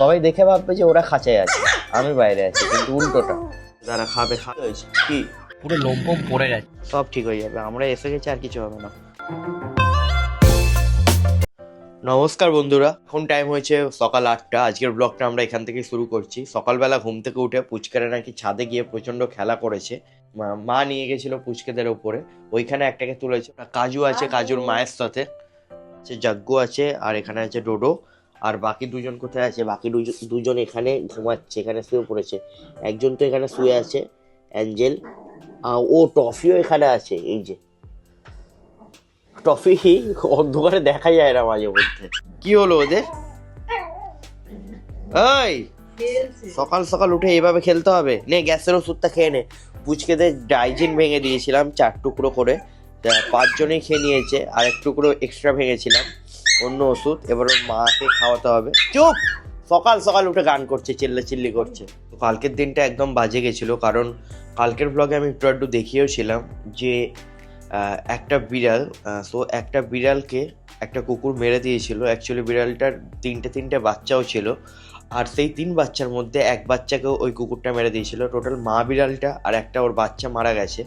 সবাই দেখে ভাববে যে ওরা খাঁচায় আছে। আমি বাইরে আছি কিন্তু উল্টোটা। যারা খাবে খাবে। হয়েছে কি? পুরো লোমপম পড়ে গেছে। সব ঠিক হয়ে যাবে আমরা এসে গেছি আর কিছু হবে না। নমস্কার বন্ধুরা এখন টাইম হয়েছে সকাল আটটা। আজকের ব্লগটা আমরা এখান থেকে শুরু করছি। সকালবেলা ঘুম থেকে উঠে পুচকারা নাকি ছাদে গিয়ে প্রচণ্ড খেলা করেছে। মা- মা নিয়ে গেছিল পুচকেদের ওপরে। ওইখানে একটাকে তুলেছে। কাজু আছে কাজুর মায়ের সাথে। আছে জাগ্গু আছে আর এখানে আছে ডোডো। আর বাকি দুজন কোথায় আছে? বাকি দুজন এখানে ঘুমাচ্ছে, এখানে শুয়ে পড়েছে। একজন তো এখানে শুয়ে আছে, অ্যাঞ্জেল। ও টফিও এখানে আছে, এই যে। টফি অন্ধকারে দেখা যায় না মাঝে মধ্যে। কি হলো ওদের? এই! সকাল সকাল উঠে এইভাবে খেলতে হবে। নে, গ্যাসের ওষুধটা খেয়ে নে। পুচকেদের ডাইজিন ভেঙে দিয়েছিলাম, চার টুকরো করে। পাঁচজনেই খেয়ে নিয়েছে, আর এক টুকরো এক্সট্রা ভেঙেছিলাম। অন্য ওষুধ এবার ওর মাকে খাওয়াতে হবে। চুপ! সকাল সকাল উঠে গান করছে চিল্লা চিল্লি করছে। তো কালকের দিনটা একদম বাজে গেছিল কারণ কালকের ব্লগে আমি একটু একটু দেখিয়েওছিলাম যে একটা বিড়াল সো একটা বিড়ালকে একটা কুকুর মেরে দিয়েছিল। অ্যাকচুয়ালি বিড়ালটার তিনটে তিনটে বাচ্চাও ছিল। আর সেই তিন বাচ্চার মধ্যে এক বাচ্চাকেও ওই কুকুরটা মেরে দিয়েছিল। টোটাল মা বিড়ালটা আর একটা ওর বাচ্চা মারা গেছে।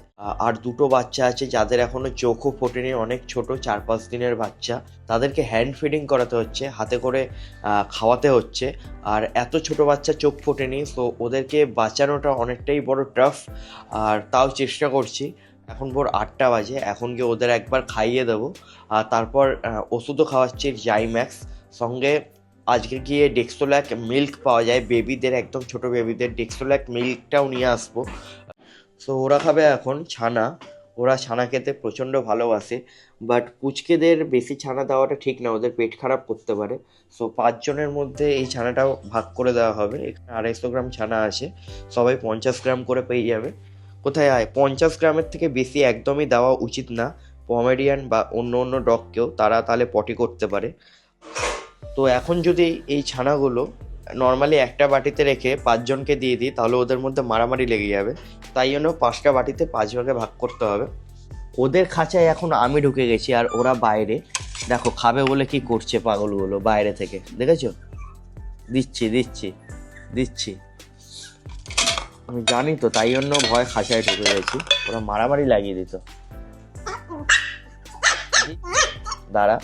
আর দুটো বাচ্চা আছে যাদের এখনও চোখও ফোটেনি, অনেক ছোট চার পাঁচ দিনের বাচ্চা। তাদেরকে হ্যান্ড ফিডিং করাতে হচ্ছে, হাতে করে খাওয়াতে হচ্ছে। আর এত ছোট বাচ্চা চোখ ফোটেনি সো ওদেরকে বাঁচানোটা অনেকটাই বড় টাফ আর তাও চেষ্টা করছি। এখন ভোর আটটা বাজে, এখন গিয়ে ওদের একবার খাইয়ে দেবো। আর তারপর ওষুধও খাওয়াচ্ছি জাইম্যাক্স সঙ্গে আজকে গিয়ে ডেক্সোল্যাক মিল্ক পাওয়া যায়। বেবিদের একদম ছোট বেবিদের ডেক্সোল্যাক মিল্কটাও নিয়ে আসব। সো ওরা খাবে এখন ছানা। ওরা ছানা খেতে প্রচণ্ড ভালোবাসে। বাট পুচকেদের বেশি ছানা দেওয়াটা ঠিক না। ওদের পেট খারাপ করতে পারে। সো পাঁচজনের মধ্যে এই ছানাটাও ভাগ করে দেওয়া হবে। এখানে আড়াইশো গ্রাম ছানা আছে। সবাই পঞ্চাশ গ্রাম করে পেয়ে যাবে। কোথায় আয়? পঞ্চাশ গ্রামের থেকে বেশি একদমই দেওয়া উচিত না। পমেডিয়ান বা অন্য অন্য ডগকেও তারা তাহলে পটি করতে পারে। তো এখন যদি এই ছানাগুলো নর্মালি একটা বাটিতে রেখে পাঁচজনকে দিয়ে দিই, তাহলে ওদের মধ্যে মারামারি লেগে যাবে। তাই জন্য পাঁচটা বাটিতে পাঁচ ভাগে ভাগ করতে হবে। ওদের খাঁচায় এখন আমি ঢুকে গেছি আর ওরা বাইরে। দেখো, খাবে বলে কি করছে পাগলগুলো বাইরে থেকে? দেখেছ? দিচ্ছি দিচ্ছি দিচ্ছি। আমি জানি তো, তাই জন্য ভয় খাঁচায় ঢুকে গেছি। ওরা মারামারি লাগিয়ে দিত। দাঁড়া।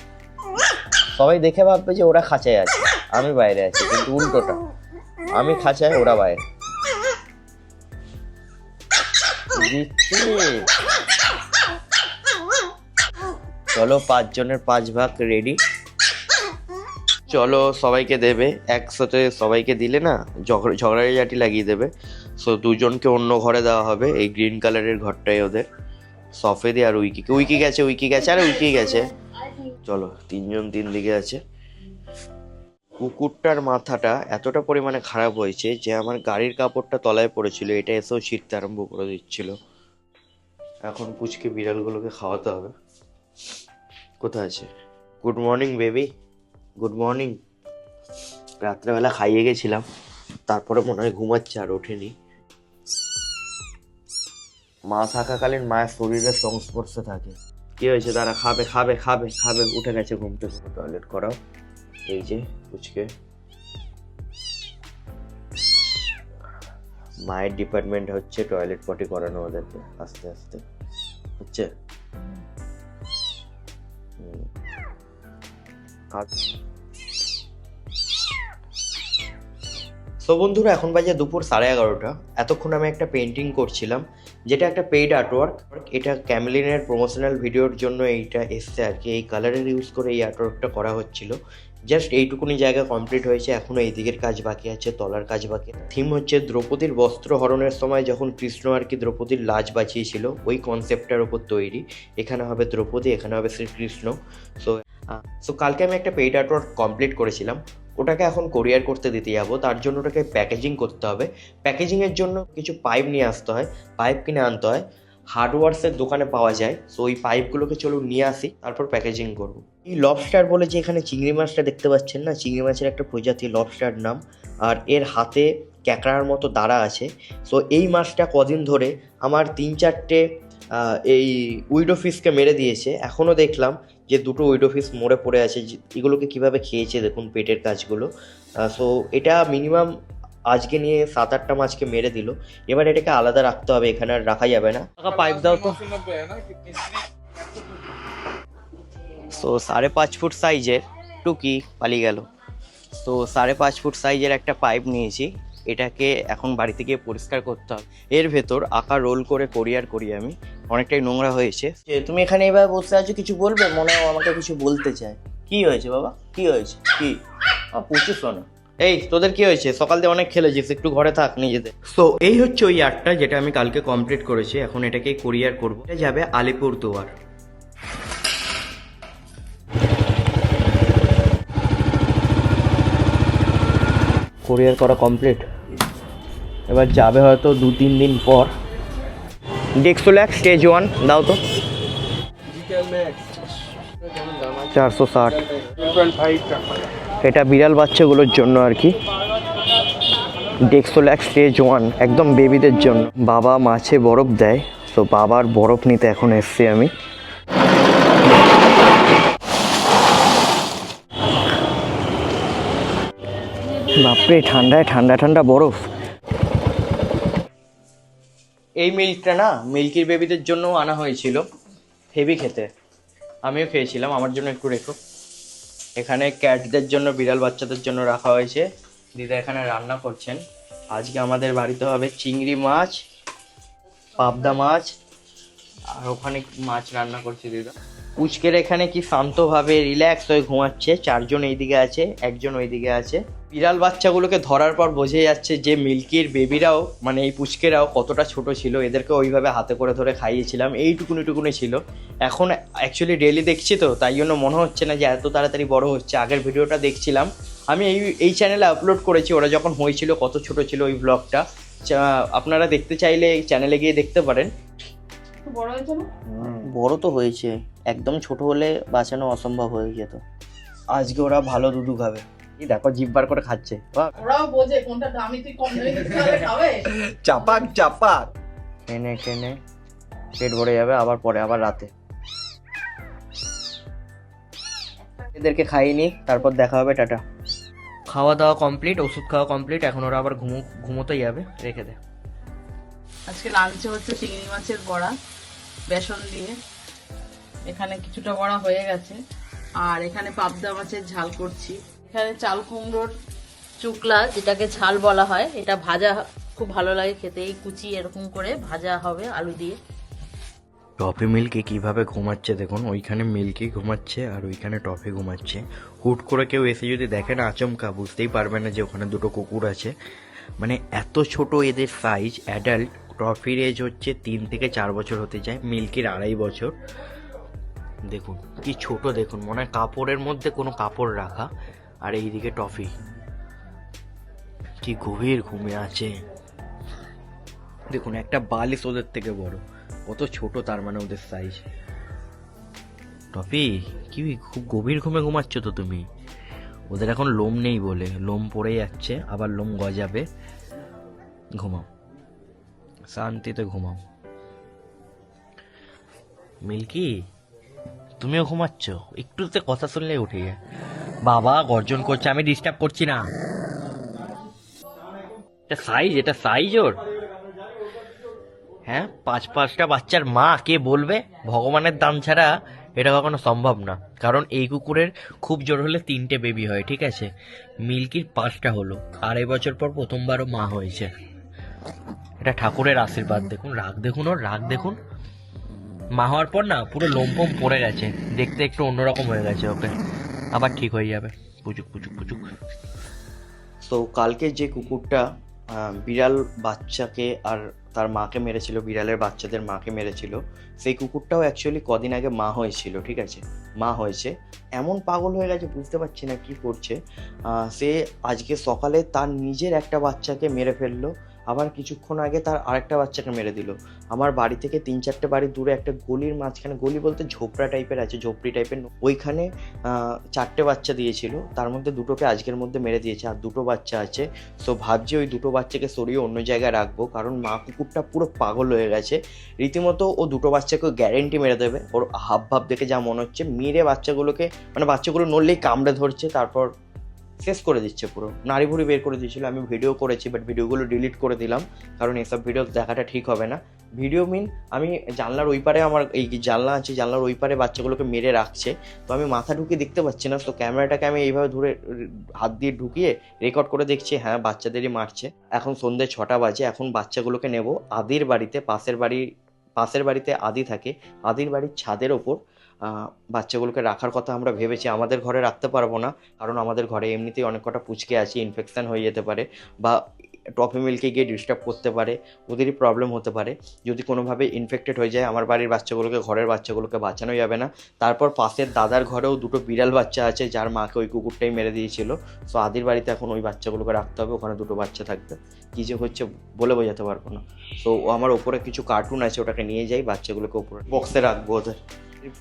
সবাই দেখে ভাববে যে ওরা খাঁচায় আছে। আমি বাইরে আছি, কিন্তু উল্টোটা। আমি খাঁচায়, ওরা বাইরে। চলো পাঁচজনের পাঁচ ভাগ রেডি চলো সবাইকে দেবে, একসাথে সবাইকে দিলে না ঝগড়া ঝগড়াঝাটি লাগিয়ে দেবে। সো দুজনকে অন্য ঘরে দেওয়া হবে, এই গ্রিন কালারের ঘরটাই ওদের। সফেদি আর উইকিকে উইকি গেছে উইকি গেছে, আরে উইকি গেছে। চলো, তিনজন তিন দিকে আছে। কুকুরটার মাথাটা এতটা পরিমাণে খারাপ হয়েছে যে আমার গাড়ির কাপড়টা তলায় পড়েছিল, এটা এসেও ছিঁড়তে আরম্ভ করে দিচ্ছিল। এখন পুচকে বিড়ালগুলোকে খাওয়াতে হবে। কোথায় আছে? Good morning baby good morning রাত্রেবেলা খাইয়ে গেছিলাম, তারপরে মনে হয় ঘুমাচ্ছে আর ওঠেনি। মা থাকাকালীন মায়ের শরীরের সংস্পর্শে থাকে। কি হয়েছে? তারা খাবে খাবে খাবে খাবে, উঠে গেছে, ঘুম থেকে টয়লেট করাও। এই যে, পুচকে। মায়ের ডিপার্টমেন্ট হচ্ছে টয়লেট পটি করানো ওদেরকে, আস্তে আস্তে। হচ্ছে। তো বন্ধুরা, এখন বাজে দুপুর সাড়ে এগারোটা। এতক্ষণ আমি একটা পেন্টিং করছিলাম। যেটা একটা পেইড আর্টওয়ার্ক এটা ক্যামেলিনের প্রমোশনাল ভিডিওর জন্য এইটা এসছে আর কি। এই কালারের ইউজ করে এই আর্টওয়ার্কটা করা হচ্ছিল। জাস্ট এইটুকুনি জায়গা কমপ্লিট হয়েছে এখনও এই দিকের কাজ বাকি আছে, তলার কাজ বাকি। থিম হচ্ছে দ্রৌপদীর বস্ত্র হরণের সময় যখন কৃষ্ণ আর কি দ্রৌপদীর লাজ বাঁচিয়েছিল, ওই কনসেপ্টটার উপর তৈরি। এখানে হবে দ্রৌপদী, এখানে হবে শ্রীকৃষ্ণ। সো সো কালকে আমি একটা পেইড আর্টওয়ার্ক কমপ্লিট করেছিলাম। ওটাকে এখন কোরিয়ার করতে দিতে যাব। তার জন্য ওটাকে প্যাকেজিং করতে হবে। প্যাকেজিংয়ের জন্য কিছু পাইপ নিয়ে আসতে হয়। পাইপ কিনে আনতে হয়। হার্ডওয়ার্সের দোকানে পাওয়া যায়। সো ওই পাইপগুলোকে চলুন নিয়ে আসি, তারপর প্যাকেজিং করব। এই লবস্টার বলে যে এখানে চিংড়ি মাছটা দেখতে পাচ্ছেন না? চিংড়ি মাছের একটা প্রজাতি লবস্টার নাম। আর এর হাতে ক্যাকড়ার মতো দাঁড়া আছে। সো এই মাছটা কদিন ধরে আমার তিন চারটে এই উইডো ফিশকে মেরে দিয়েছে। এখনও দেখলাম যে দুটো উইডো ফিস মরে পড়ে আছে এগুলোকে কীভাবে খেয়েছে দেখুন পেটের কাজগুলো। সো এটা মিনিমাম আজকে নিয়ে সাত আটটা মাছকে মেরে দিল। এবার এটাকে আলাদা রাখতে হবে এখানে আর রাখা যাবে না। পাইপ দাও তো। তো সাড়ে পাঁচ ফুট সাইজের টুকি পালিয়ে গেল। তো সাড়ে পাঁচ ফুট সাইজের একটা পাইপ নিয়েছি। এটাকে এখন বাড়িতে গিয়ে পরিষ্কার করতে হবে। এর ভেতর আঁকা রোল করে কোরিয়ার করি আমি। অনেকটাই নোংরা হয়েছে। যে তুমি এখানে এবার বসে আছো কিছু বলবে? মনে হয় আমাকে কিছু বলতে চায়। কি হয়েছে বাবা? কি হয়েছে? কি? প্রচুর শোনো। এই তোদের কি হয়েছে? সকাল দিয়ে অনেক খেলেছিস একটু ঘরে থাক নিজেদের। তো এই হচ্ছে ওই আর্টটা যেটা আমি কালকে কমপ্লিট করেছি। এখন এটাকে কোরিয়ার করব। এটা যাবে আলিপুর দুয়ার কোরিয়ার করা কমপ্লিট এবার যাবে হয়তো দু তিন দিন পর। ডেক্সোল্যাক স্টেজ ওয়ান দাও তো। চারশো ষাট। এটা বিড়াল বাচ্চাগুলোর জন্য আর কি। ডেক্সোল্যাক স্টেজ ওয়ান একদম বেবিদের জন্য। বাবা মাছে বরফ দেয়, তো বাবার বরফ নিতে এখন এসছি আমি। বাপরে, ঠান্ডায় ঠান্ডা ঠান্ডা বরফ। এই মিল্কটা না মিল্কির বেবিদের জন্য আনা হয়েছিল হেভি খেতে। আমিও খেয়েছিলাম, আমার জন্য একটু রেখো। এখানে ক্যাটদের জন্য, বিড়াল বাচ্চাদের জন্য রাখা হয়েছে। দিদা এখানে রান্না করছেন। আজকে আমাদের বাড়িতে হবে চিংড়ি মাছ, পাবদা মাছ, আর ওখানে মাছ রান্না করছে দিদা। পুচকের এখানে কি শান্তভাবে রিল্যাক্স হয়ে ঘুমাচ্ছে, চারজন এইদিকে আছে, একজন ওইদিকে আছে। বিড়াল বাচ্চাগুলোকে ধরার পর বোঝা যাচ্ছে যে মিল্কির বেবিরাও মানে এই পুচকেরাও কতটা ছোট ছিল এদেরকে ওইভাবে হাতে করে ধরে খাইয়েছিলাম এইটুকুনি টুকুনি ছিল। এখন অ্যাকচুয়ালি ডেলি দেখছি তো তাই জন্য মনে হচ্ছে না যে এত তাড়াতাড়ি বড় হচ্ছে। আগের ভিডিওটা দেখছিলাম। আমি এই এই চ্যানেলে আপলোড করেছি ওরা যখন হয়েছিল কত ছোট ছিল ওই ব্লগটা আপনারা দেখতে চাইলে এই চ্যানেলে গিয়ে দেখতে পারেন। একটু বড় হয়েছে বড় তো হয়েছে। একদম ছোট হলে বাঁচানো অসম্ভব হয়ে যেত। আজকে ওরা ভালো দুধু খাবে। এই দেখো জিভ বার করে খাচ্ছে। ওরাও বোঝে কোনটা দামি তুই কম দামি খাবে চাপাক চাপাক। টেনে টেনে পেট ভরে যাবে আবার পরে আবার রাতে। এদেরকে খাইনি তারপর দেখা হবে টাটা। খাওয়া দাওয়া কমপ্লিট ওষুধ খাওয়া কমপ্লিট এখন ওরা আবার ঘুমো ঘুমোতে যাবে রেখে দে। আজকে লাঞ্চে হচ্ছে চিংড়ি মাছের বড়া বেসন দিয়ে। এখানে কিছুটা বড়া হয়ে গেছে। আর এখানে পাবদা মাছের ঝাল করছি। এখানে চাল কুমড়োর চুকলা যেটাকে ঝাল বলা হয় এটা ভাজা খুব ভালো লাগে খেতে। এই কুচি এরকম করে ভাজা হবে আলু দিয়ে। টফি মিল্কি কীভাবে ঘুমাচ্ছে দেখুন ওইখানে মিল্কি ঘুমাচ্ছে আর ওইখানে টফি ঘুমাচ্ছে। হুট করে কেউ এসে যদি দেখে না আচমকা বুঝতেই পারবে না যে ওখানে দুটো কুকুর আছে। মানে এত ছোট এদের সাইজ অ্যাডাল্ট টফির এজ হচ্ছে তিন থেকে চার বছর হতে যায় মিল্কির আড়াই বছর। দেখুন কি ছোট দেখুন মনে হয় কাপড়ের মধ্যে কোনো কাপড় রাখা। আর এইদিকে টফি। কি গভীর ঘুমে আছে। দেখুন, একটা বালিশ ওদের থেকে বড়। কত ছোট তার মানে ওদের সাইজ টপি কি খুব গভীর ঘুমে ঘুমাচ্ছ তো তুমি? ওদের এখন লোম নেই বলে। লোম পড়ে যাচ্ছে, আবার লোম গজাবে। ঘুমাও। শান্তিতে ঘুমাও। মিল্কি, তুমিও ঘুমাচ্ছ? একটুতে কথা শুনলে উঠে যায়। বাবা, গর্জন করছে, আমি ডিস্টার্ব করছি না। এটা সাইজ এটা সাইজ ওর। হ্যাঁ পাঁচ পাঁচটা বাচ্চার মা, কে বলবে? ভগবানের দাম ছাড়া এটা কখনো সম্ভব না। কারণ এই কুকুরের খুব জোর হলে তিনটে বেবি হয়, ঠিক আছে? মিল্কির পাঁচটা হলো। আড়াই বছর পর প্রথমবারও মা হয়েছে। এটা ঠাকুরের আশীর্বাদ, দেখুন, রাগ দেখুন ওর, রাগ দেখুন। মা হওয়ার পর না, পুরো লোমপম পড়ে গেছে। দেখতে একটু অন্যরকম হয়ে গেছে ওকে। আবার ঠিক হয়ে যাবে। পুচুক পুচুক পুচুক। তো কালকে যে কুকুরটা বিড়াল বাচ্চাকে আর তার মাকে মেরেছিল, বিড়ালের বাচ্চাদের মাকে মেরেছিল, সেই কুকুরটাও অ্যাকচুয়ালি কদিন আগে মা হয়েছিল, ঠিক আছে? মা হয়েছে। এমন পাগল হয়ে গেছে, বুঝতে পারছি না কি করছে। সে আজকে সকালে তার নিজের একটা বাচ্চাকে মেরে ফেলল আবার কিছুক্ষণ আগে তার আরেকটা বাচ্চাকে মেরে দিল। আমার বাড়ি থেকে তিন চারটে বাড়ি দূরে একটা গলির মাঝখানে, গলি বলতে ঝোপড়া টাইপের আছে, ঝোপড়ি টাইপের ওইখানে চারটে বাচ্চা দিয়েছিল। তার মধ্যে দুটোকে আজকের মধ্যে মেরে দিয়েছে, আর দুটো বাচ্চা আছে। সো ভাবছি ওই দুটো বাচ্চাকে সরিয়ে অন্য জায়গায় রাখব, কারণ মা কুকুরটা পুরো পাগল হয়ে গেছে। রীতিমতো ও দুটো বাচ্চাকে গ্যারেন্টি মেরে দেবে। ওর হাব ভাব দেখে যা মনে হচ্ছে, মেরে বাচ্চাগুলোকে মানে বাচ্চাগুলো নড়লেই কামড়ে ধরছে, তারপর শেষ করে দিচ্ছে পুরো। নাড়ি ভুড়ি বের করে দিয়েছিল, আমি ভিডিও করেছি বাট ভিডিওগুলো ডিলিট করে দিলাম, কারণ এসব ভিডিও দেখাটা ঠিক হবে না। ভিডিও মিন আমি জানলার ওই পারে আমার এই জানলা আছে, জানলার ওই পারে বাচ্চাগুলোকে মেরে রাখছে। তো আমি মাথা ঢুকিয়ে দেখতে পাচ্ছি না তো ক্যামেরাটাকে আমি এইভাবে ধরে হাত দিয়ে ঢুকিয়ে রেকর্ড করে দেখছি হ্যাঁ বাচ্চাদেরই মারছে। এখন সন্ধ্যে ছটা বাজে, এখন বাচ্চাগুলোকে নেব। আদির বাড়িতে, পাশের বাড়ি, পাশের বাড়িতে আদি থাকে। আদির বাড়ির ছাদের ওপর বাচ্চাগুলোকে রাখার কথা আমরা ভেবেছি, আমাদের ঘরে রাখতে পারব না। কারণ আমাদের ঘরে এমনিতেই অনেক কটা পুচকে আছে ইনফেকশান হয়ে যেতে পারে বা টফি মিলকে গিয়ে ডিস্টার্ব করতে পারে, ওদেরই প্রবলেম হতে পারে। যদি কোনোভাবে ইনফেক্টেড হয়ে যায়, আমার বাড়ির বাচ্চাগুলোকে, ঘরের বাচ্চাগুলোকে বাঁচানো যাবে না। তারপর পাশের দাদার ঘরেও দুটো বিড়াল বাচ্চা আছে, যার মাকে ওই কুকুরটাই মেরে দিয়েছিল। সো আদির বাড়িতে এখন ওই বাচ্চাগুলোকে রাখতে হবে, ওখানে দুটো বাচ্চা থাকবে। কী যে হচ্ছে বলে বোঝাতে পারব না। ও আমার ওপরে কিছু কার্টুন আছে, ওটাকে নিয়ে যাই, বাচ্চাগুলোকে ওপরে বক্সে রাখব ওদের।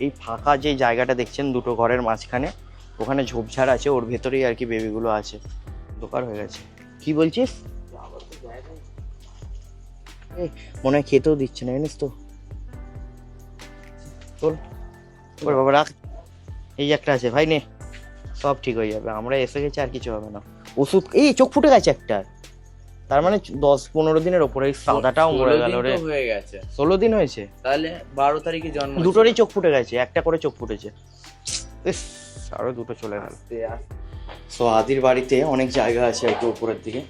এই ফাঁকা যে জায়গাটা দেখছেন দুটো ঘরের মাঝখানে, ওখানে ঝোপঝাড় আছে, ওর ভেতরেই আর কি বেবিগুলো আছে। দোকার হয়ে গেছে। কি বলছিস? মনে হয় খেতেও দিচ্ছে না, জানিস তো। ওরে বাবা রাখ। এই একটা আছে, ভাই নে। সব ঠিক হয়ে যাবে, আমরা এসে গেছি আর কিছু হবে না। ওষুধ, এই চোখ ফুটে গেছে একটা। তার মানে দশ পনেরো দিনের ওপরে এই সাদাটাও মরে ষোলো গেল দিন রে তো হয়ে গেছে ষোলো দিন হয়েছে তাহলে বারো তারিখে জন্ম দুটোরই চোখ ফুটে গেছে একটা করে চোখ ফুটেছে ইস, আরো দুটো চলে গেল আস্তে আস্তে সো আদির বাড়িতে অনেক জায়গা আছে একটু উপরের দিকে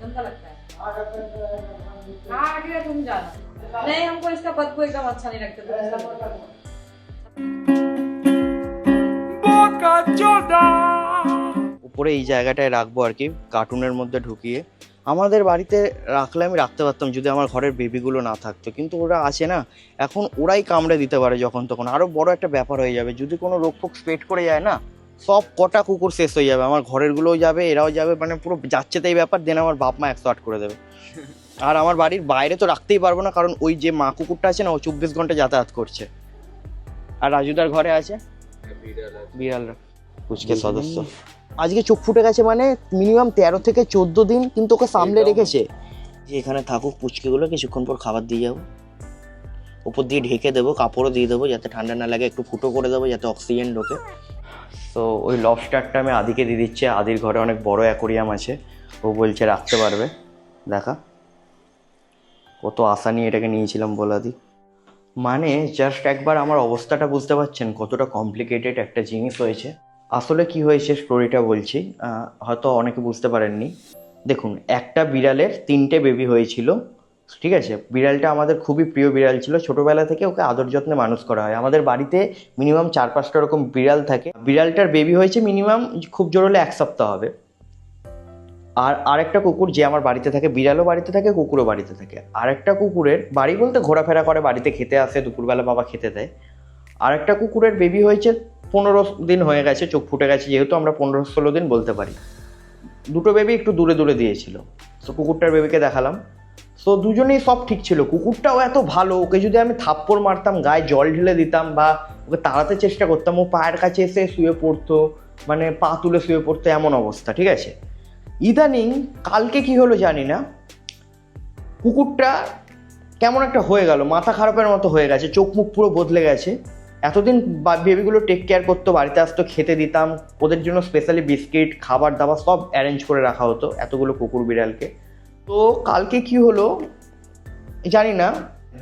गंदा लगता है हाँ ठीक है तुम जाना नहीं हमको इसका बदबू एकदम अच्छा नहीं लगता तुम इसका করে এই জায়গাটায় রাখব আর কি কার্টুনের মধ্যে ঢুকিয়ে। আমাদের বাড়িতে রাখলে আমি রাখতে পারতাম যদি আমার ঘরের বেবিগুলো না থাকতো। কিন্তু ওরা আছে না এখন ওরাই কামড়ে দিতে পারে যখন তখন। আরও বড় একটা ব্যাপার হয়ে যাবে যদি কোনো রোগ ফোক স্প্রেড করে যায় না সব কটা কুকুর শেষ হয়ে যাবে। আমার ঘরেরগুলোও যাবে এরাও যাবে মানে পুরো যাচ্ছে তাই ব্যাপার দেন আমার বাপ মা একশো আট করে দেবে। আর আমার বাড়ির বাইরে তো রাখতেই পারব না কারণ ওই যে মা কুকুরটা আছে না ও চব্বিশ ঘণ্টা যাতায়াত করছে। আর রাজুদার ঘরে আছে? হ্যাঁ, বিড়াল বিড়ালরা। কুচকে সদস্য। আজকে চোখ ফুটে গেছে মানে মিনিমাম তেরো থেকে চোদ্দ দিন কিন্তু ওকে সামলে রেখেছে। যে এখানে থাকুক পুচকেগুলো কিছুক্ষণ পর খাবার দিয়ে যাব। উপর দিয়ে ঢেকে দেবো কাপড়ও দিয়ে দেবো যাতে ঠান্ডা না লাগে একটু ফুটো করে দেবো যাতে অক্সিজেন ঢোকে। তো ওই লবস্টারটা আমি আদিকে দিয়ে দিচ্ছি আদির ঘরে অনেক বড় অ্যাকোরিয়াম আছে ও বলছে রাখতে পারবে। দেখা। কত আশা নিয়ে এটাকে নিয়েছিলাম বলাদি মানে জাস্ট একবার আমার অবস্থাটা বুঝতে পারছেন কতটা কমপ্লিকেটেড একটা জিনিস হয়েছে। আসলে কি হয়েছে স্টোরিটা বলছি। হয়তো অনেকে বুঝতে পারেননি। দেখুন, একটা বিড়ালের তিনটে বেবি হয়েছিল, ঠিক আছে? বিড়ালটা আমাদের খুবই প্রিয় বিড়াল ছিল। ছোটবেলা থেকে ওকে আদর যত্নে মানুষ করা হয়। আমাদের বাড়িতে মিনিমাম চার পাঁচটা রকম বিড়াল থাকে। বিড়ালটার বেবি হয়েছে মিনিমাম খুব জোর হলে এক সপ্তাহ হবে। আর আরেকটা কুকুর যে আমার বাড়িতে থাকে, বিড়ালও বাড়িতে থাকে, কুকুরও বাড়িতে থাকে। আরেকটা কুকুরের বাড়ি বলতে ঘোরাফেরা করে, বাড়িতে খেতে আসে, দুপুরবেলা বাবা খেতে দেয়। আরেকটা কুকুরের বেবি হয়েছে পনেরো দিন হয়ে গেছে, চোখ ফুটে গেছে, যেহেতু আমরা পনেরো ষোলো দিন বলতে পারি। দুটো বেবি একটু দূরে দূরে দিয়েছিল। তো কুকুরটার বেবিকে দেখালাম। তো দুজনেই সব ঠিক ছিল। কুকুরটাও এত ভালো, ওকে যদি আমি থাপ্পড় মারতাম, গায়ে জল ঢেলে দিতাম বা ওকে তাড়াতে চেষ্টা করতাম, ও পায়ের কাছে এসে শুয়ে পড়তো মানে পা তুলে শুয়ে পড়তো, এমন অবস্থা, ঠিক আছে? ইদানিং, কালকে কি হলো জানি না, কুকুরটা কেমন একটা হয়ে গেল, মাথা খারাপের মতো হয়ে গেছে, চোখ মুখ পুরো বদলে গেছে। এতদিন বেবিগুলো টেক কেয়ার করতো, বাড়িতে আসতো, খেতে দিতাম, ওদের জন্য স্পেশালি বিস্কিট খাবার দাবার সব অ্যারেঞ্জ করে রাখা হতো, এতগুলো কুকুর বিড়ালকে। তো কালকে কি হলো, জানি না,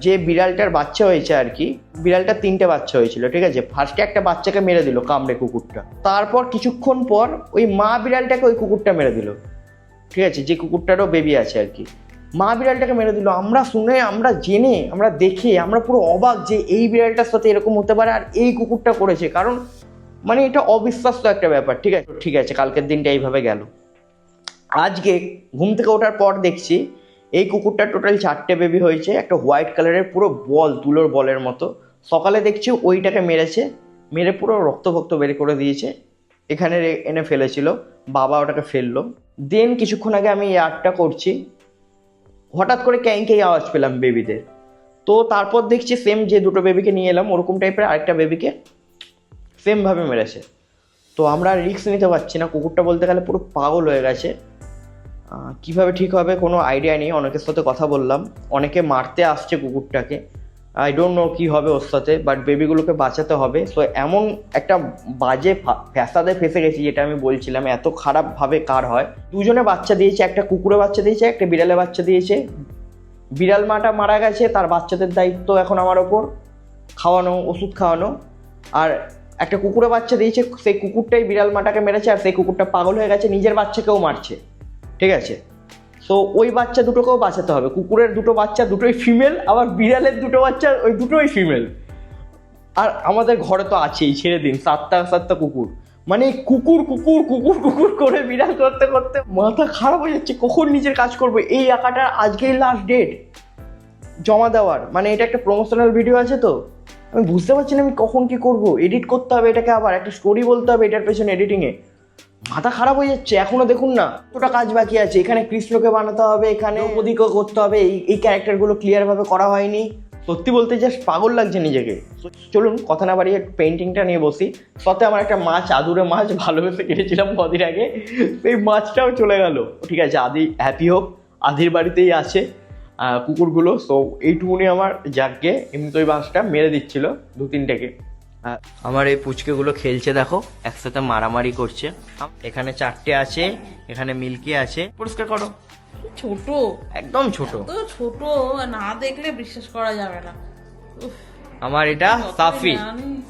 যে বিড়ালটার বাচ্চা হয়েছে আর কি বিড়ালটার তিনটে বাচ্চা হয়েছিল, ঠিক আছে? ফার্স্টে একটা বাচ্চাকে মেরে দিল, কামড়ে কুকুরটা। তারপর কিছুক্ষণ পর ওই মা বিড়ালটাকে ওই কুকুরটা মেরে দিল, ঠিক আছে? যে কুকুরটারও বেবি আছে আর কি। মা বিড়ালটাকে মেরে দিল। আমরা শুনে, আমরা জেনে, আমরা দেখে, আমরা পুরো অবাক যে এই বিড়ালটার সাথে এরকম হতে পারে আর এই কুকুরটা করেছে। কারণ মানে এটা অবিশ্বাস্য একটা ব্যাপার। ঠিক আছে ঠিক আছে, কালকের দিনটা এইভাবে গেল। আজকে ঘুম থেকে ওঠার পর দেখছি এই কুকুরটার টোটাল চারটে বেবি হয়েছে। একটা হোয়াইট কালারের পুরো বল, তুলোর বলের মতো। সকালে দেখছি ওইটাকে মেরেছে, মেরে পুরো রক্ত ফক্ত বের করে দিয়েছে। এখানে এনে ফেলেছিল, বাবা ওটাকে ফেলল। দেন কিছুক্ষণ আগে আমি এই আর্টটা করছি। হঠাৎ করে ক্যাং ক্যাং আওয়াজ পেলাম বেবিদের তো তারপর দেখছি সেম যে দুটো বেবিকে নিয়ে এলাম, ওরকম টাইপের আরেকটা বেবিকে সেমভাবে মেরেছে। তো আমরা রিস্ক নিতে পারছি না, কুকুরটা বলতে গেলে পুরো পাগল হয়ে গেছে। কীভাবে ঠিক হবে কোনো আইডিয়া নেই, অনেকের সাথে কথা বললাম। অনেকে মারতে আসছে কুকুরটাকে। আই ডোন্ট নো কী হবে ওর সাথে বাট বেবিগুলোকে বাঁচাতে হবে। সো এমন একটা বাজে ফ্যাসাদে ফেসে গেছি, যেটা আমি বলছিলাম, এত খারাপভাবে কার হয়। দুজনে বাচ্চা দিয়েছে, একটা কুকুরে বাচ্চা দিয়েছে, একটা বিড়ালে বাচ্চা দিয়েছে। বিড়াল মাটা মারা গেছে, তার বাচ্চাদের দায়িত্ব এখন আমার ওপর। খাওয়ানো, ওষুধ খাওয়ানো। আর একটা কুকুরে বাচ্চা দিয়েছে, সেই কুকুরটাই বিড়াল মাটাকে মেরেছে, আর সেই কুকুরটা পাগল হয়ে গেছে, নিজের বাচ্চাকেও মারছে। ঠিক আছে? সো ওই বাচ্চা দুটোকেও বাঁচাতে হবে। কুকুরের দুটো বাচ্চা, দুটোই ফিমেল আবার বিড়ালের দুটো বাচ্চা, ওই দুটোই ফিমেল আর আমাদের ঘরে তো আছেই, ছেড়ে দিন, সাতটা সাতটা কুকুর। মানে কুকুর কুকুর কুকুর কুকুর করে বিড়াল করতে করতে মাথা খারাপ হয়ে যাচ্ছে, কখন নিজের কাজ করব? এই আঁকাটার আজকেই লাস্ট ডেট জমা দেওয়ার। মানে এটা একটা প্রমোশনাল ভিডিও আছে তো? আমি বুঝতে পারছি না আমি কখন কি করব। এডিট করতে হবে এটাকে আবার, একটা স্টোরি বলতে হবে এটার পেছনে এডিটিংয়ে মাথা খারাপ হয়ে যাচ্ছে, এখনও দেখুন না। কতটা কাজ বাকি আছে, এখানে কৃষ্ণকে বানাতে হবে, এখানে ওদিকও করতে হবে, এই এই ক্যারেক্টারগুলো ক্লিয়ারভাবে করা হয়নি। সত্যি বলতে জাস্ট পাগল লাগছে নিজেকে। চলুন, কথা না বাড়িয়ে পেন্টিংটা নিয়ে বসি। সাথে আমার একটা মাছ, আদুরে মাছ, ভালোবেসে কেটেছিলাম কদিন আগে। সেই মাছটাও চলে গেল। ঠিক আছে, আদি হ্যাপি হোক, আদির বাড়িতেই আছে কুকুরগুলো। সো এইটুকুনি আমার যাকে এমনি তো ওই মাছটা মেরে দিচ্ছিল দু তিনটেকে আমার এই পুচকেগুলো খেলছে দেখো একসাথে মারামারি করছে। এখানে চারটে আছে এখানে মিল্কি আছে। পরিষ্কার করো। ছোট? একদম ছোট। তো ছোট না দেখলে বিশ্বাস করা যাবে না। আমার এটা সাফি।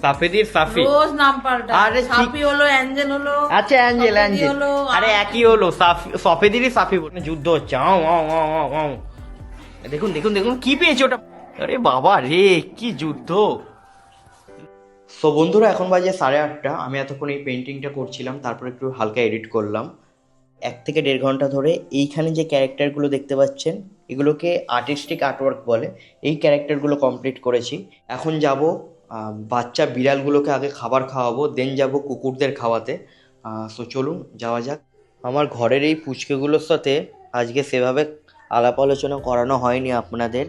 সাফেদির সাফি। রোজ নাম পাল্টা আরে সাপি হলো অ্যাঞ্জেল হলো। আচ্ছা অ্যাঞ্জেল অ্যাঞ্জেল। হলো, আরে একই হলো সাফি সফেদিরই সাফি বলে যুদ্ধ হচ্ছে। আও আও আও আও। দেখুন দেখুন দেখুন কি পেয়েছে ওটা? আরে বাবা রে কি যুদ্ধ। সো বন্ধুরা, এখন বাজে সাড়ে আটটা। আমি এতক্ষণ এই পেন্টিংটা করছিলাম, তারপর একটু হালকা এডিট করলাম। এক থেকে দেড় ঘণ্টা ধরে এইখানে যে ক্যারেক্টারগুলো দেখতে পাচ্ছেন, এগুলোকে আর্টিস্টিক আর্টওয়ার্ক বলে, এই ক্যারেক্টারগুলো কমপ্লিট করেছি। এখন যাব বাচ্চা বিড়ালগুলোকে আগে খাবার খাওয়াবো দেন যাব কুকুরদের খাওয়াতে। সো চলুন, যাওয়া যাক। আমার ঘরের এই পুচকেগুলোর সাথে আজকে সেভাবে আলাপ আলোচনা করানো হয়নি আপনাদের।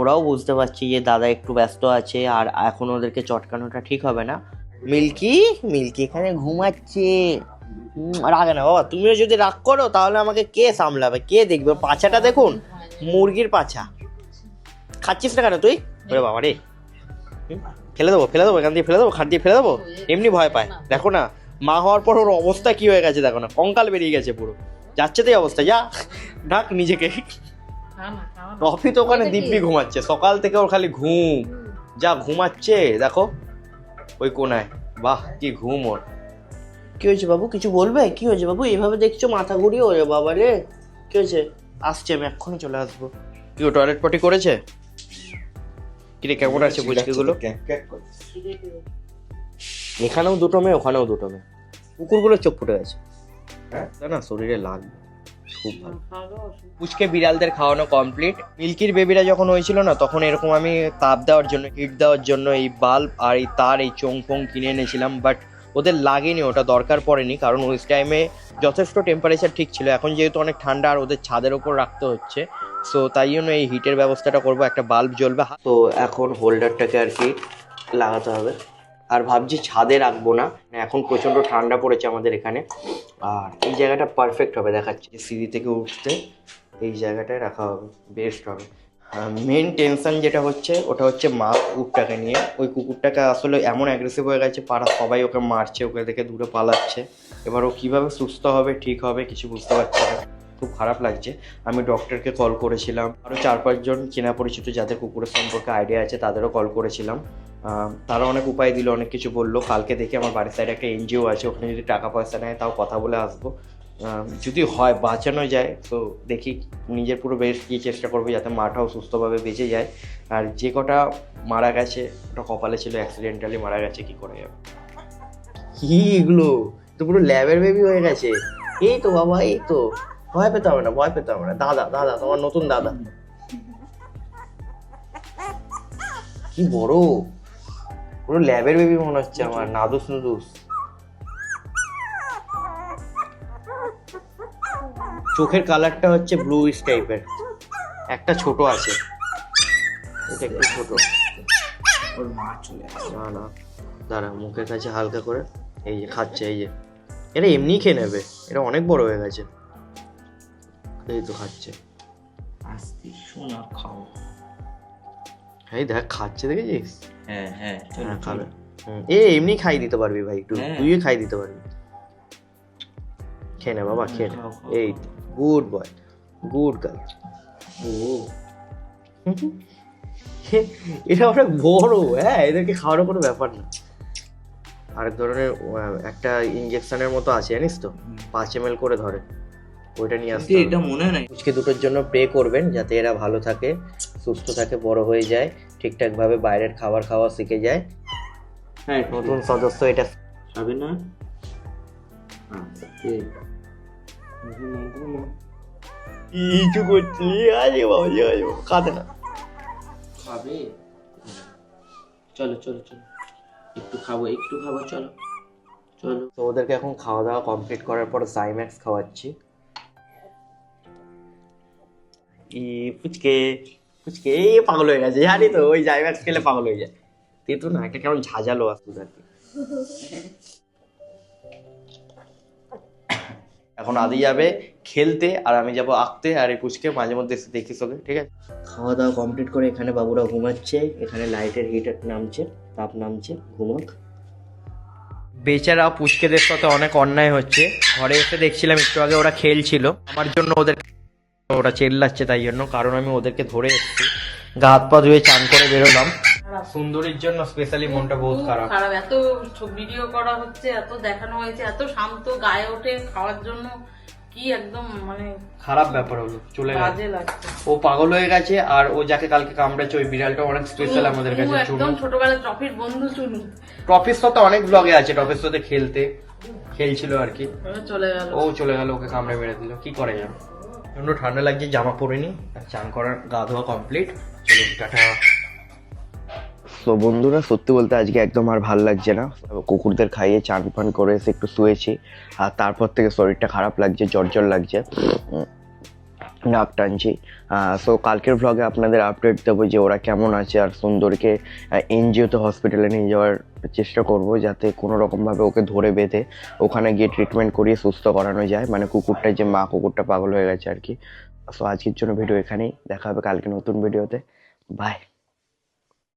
ওরাও বুঝতে পারছি যে দাদা একটু ব্যস্ত আছে আর এখন ওদেরকে চটকানোটা ঠিক হবে না। মিল্কি মিল্কি এখানে ঘুমাচ্ছে। রাগে না, বাবা, তুমিও যদি রাগ করো তাহলে আমাকে কে সামলাবে? কে দেখবে? পাছাটা দেখুন, মুরগির পাছা। খাচ্ছিস না কেন তুই? ওরে বাবা রে। ফেলে দেবো ফেলে দেবো, এখান দিয়ে ফেলে দেবো, খাট দিয়ে ফেলে দেবো? এমনি ভয় পায়। দেখো না, মা হওয়ার পর ওর অবস্থা কি হয়ে গেছে দেখো না, কঙ্কাল বেরিয়ে গেছে পুরো। যাচ্ছে তো এই অবস্থা, যা, ঢাক নিজেকে। রফি তো ওখানে দিব্যি ঘুমাচ্ছে সকাল থেকে ওর খালি ঘুম। যা ঘুমাচ্ছে দেখো ওই কোনায়। বাহ কি ঘুম ওর। কি হয়েছে বাবু? কিছু বলবে? কি হয়েছে বাবু? এইভাবে দেখছ মাথা ঘুরিয়ে? ওরে বাবা রে। কি হয়েছে? আসছে আমি এক্ষুনি চলে আসব। কি ও টয়লেট পটি করেছে? কিরে কেমন আছে বুঝকিগুলো এখানেও দুটো মেয়ে ওখানেও দুটো মেয়ে। কুকুরগুলো চোখ ফুটে গেছে। তা না শরীরে লাগবে। খুব ভালো। পুচকে বিড়ালদের খাওয়ানো কমপ্লিট মিল্কির বেবিরা যখন হয়েছিল না তখন এরকম আমি তাপ দেওয়ার জন্য হিট দেওয়ার জন্য এই বাল্ব আর এই তার এই চোং ফোং কিনে এনেছিলাম বাট ওদের লাগেনি ওটা দরকার পড়েনি কারণ ওই টাইমে যথেষ্ট টেম্পারেচার ঠিক ছিল। এখন যেহেতু অনেক ঠান্ডা আর ওদের ছাদের ওপর রাখতে হচ্ছে সো তাই জন্য এই হিটের ব্যবস্থাটা করব একটা বাল্ব জ্বলবে। তো এখন হোল্ডারটাকে আর কি লাগাতে হবে। আর ভাবছি ছাদে রাখব না। এখন প্রচণ্ড ঠান্ডা পড়েছে আমাদের এখানে। আর এই জায়গাটা পারফেক্ট হবে, দেখাচ্ছে। সিঁড়ি থেকে উঠতে এই জায়গাটায় রাখা হবে বেস্ট হবে। মেন টেনশন যেটা হচ্ছে, ওটা হচ্ছে মা কুকুরটাকে নিয়ে। ওই কুকুরটাকে আসলে এমন অ্যাগ্রেসিভ হয়ে গেছে, পাড়া সবাই ওকে মারছে, ওকে দেখে দূরে পালাচ্ছে। এবার ও কীভাবে সুস্থ হবে, ঠিক হবে, কিছু বুঝতে পারছি না। খুব খারাপ লাগছে। আমি ডক্টরকে কল করেছিলাম। আরও চার পাঁচজন চেনা পরিচিত যাদের কুকুরের সম্পর্কে আইডিয়া আছে, তাদেরও কল করেছিলাম। তারা অনেক উপায় দিল, অনেক কিছু বলল। কালকে দেখি আমার বাড়ির সাইডে একটা এনজিও আছে, ওখানে যদি টাকা পয়সা নেয়, তাও কথা বলে আসব। যদি হয়, বাঁচানো যায়। তো দেখি, নিজের পুরো বেশ কি চেষ্টা করব যাতে মাটাও সুস্থভাবে বেঁচে যায়। আর যে কটা মারা গেছে, ওটা কপালে ছিল অ্যাক্সিডেন্টালি মারা গেছে, কি করে যাবে? কি এগুলো? তো পুরো ল্যাবের বেবি হয়ে গেছে। এই তো বাবা, এই তো। ভয় পেতে হবে না, ভয় পেতে হবে না। দাদা দাদা, তোমার নতুন দাদা। কি বড়? পুরো ল্যাবের বেবি মনে হচ্ছে আমার, নাদুস নুদুস। চোখের কালারটা হচ্ছে ব্লুইশ টাইপের একটা ছোট আছে। এটা একটু ছোট। ওর মা চলে না না দাঁড়া। মুখের কাছে হালকা করে। এই যে, খাচ্ছে, এই যে। এটা এমনি খেয়ে নেবে। এটা অনেক বড় হয়ে গেছে। এই তো খাচ্ছে। আসতে শোনা খাও। এই দেখ খাচ্ছে দেখেছিস? হ্যাঁ হ্যাঁ চলো হ্যাঁ খাবে। এ এমনি খাই দিতে পারবি ভাই একটু হ্যাঁ। তুইও খাই দিতে পারবি। খেয়ে নে বাবা খেয়ে নে। এই গুড বয় গুড গার্ল। ও। এটা অনেক বড় হ্যাঁ এদেরকে খাওয়ানোর কোনো ব্যাপার না। আরেক ধরনের একটা ইঞ্জেকশনের মতো আছে জানিস তো? পাঁচ এম করে ধরে। ওইটা নিয়ে আসতে এটা মনে নাই। পুচকে দুটোর জন্য প্রে করবেন যাতে এরা ভালো থাকে সুস্থ থাকে বড় হয়ে যায় ঠিকঠাক ভাবে বাইরের খাবার খাওয়া শিখে যায়। হ্যাঁ নতুন সদস্য এটা খাবে না কিছু করছি আরে বাবা আরে বাবা কাঁদে না। খাবে? চলো চলো চলো। একটু খাব একটু খাব চলো চলো। তো ওদেরকে এখন খাওয়া দাওয়া কমপ্লিট করার পর সাইম্যাক্স খাওয়াচ্ছি। ই পুচকে পুচকে এই পাগল হয়ে গেছে জানি তো ওই জাইম্যাক্স খেলে পাগল হয়ে যায়। তেতো না একটা কেমন ঝাঁঝালো আসতো আর কি এখন আদি যাবে খেলতে আর আমি যাব আঁকতে আর এই পুচকে মাঝে মধ্যে এসে দেখিস ওকে ঠিক আছে? খাওয়া দাওয়া কমপ্লিট করে এখানে বাবুরা ঘুমাচ্ছে এখানে লাইটের হিট নামছে তাপ নামছে ঘুমাক। বেচারা পুচকেদের সাথে অনেক অন্যায় হচ্ছে। ঘরে এসে দেখছিলাম একটু আগে ওরা খেলছিল। আমার জন্য ওদের ওরা চেল্লাচ্ছে তাই জন্য। কারণ আমি ওদেরকে ধরে এসেছি। গা হাত পা ধুয়ে চান করে বেরোলাম। সুন্দরীর জন্য স্পেশালি মনটা বহুত খারাপ। খারাপ। এত ভিডিও করা হচ্ছে এত দেখানো হয়েছে এত শান্ত গায়ে ওঠে খাওয়ার জন্য। কি একদম মানে খারাপ ব্যাপার হলো চলে গেল। ও পাগল হয়ে গেছে আর ও যাকে কালকে কামড়েছে ওই বিড়ালটা অনেক স্পেশাল আমাদের কাছে একদম ছোটবেলায় ট্রফির বন্ধু চুনু। ট্রফির সাথে অনেক ব্লগে আছে ট্রফির সাথে খেলতে। খেলছিল আর কি। চলে গেল। ও চলে গেল ওকে কামড়ে মেরে দিল। কি করে যাবে? প্রচণ্ড ঠান্ডা লাগছে, জামা পরিনি আর চান করার, গা ধোয়া কমপ্লিট চলো টাটা। তো বন্ধুরা, সত্যি বলতে আজকে একদম আর ভালো লাগছে না। কুকুরদের খাইয়ে চান পান করে এসে একটু শুয়েছি। আর তারপর থেকে শরীরটা খারাপ লাগছে, জ্বর জ্বর লাগছে। নাক টানছি। সো কালকের ভ্লগে আপনাদের আপডেট দেবো যে ওরা কেমন আছে আর সুন্দরকে এনজিওতে হসপিটালে নিয়ে যাওয়ার চেষ্টা করব যাতে কোনো রকমভাবে ওকে ধরে বেঁধে ওখানে গিয়ে ট্রিটমেন্ট করিয়ে সুস্থ করানো যায়। মানে কুকুরটা যে মা, কুকুরটা পাগল হয়ে গেছে আর কি। সো আজকের জন্য ভিডিও এখানেই। দেখা হবে কালকে নতুন ভিডিওতে বাই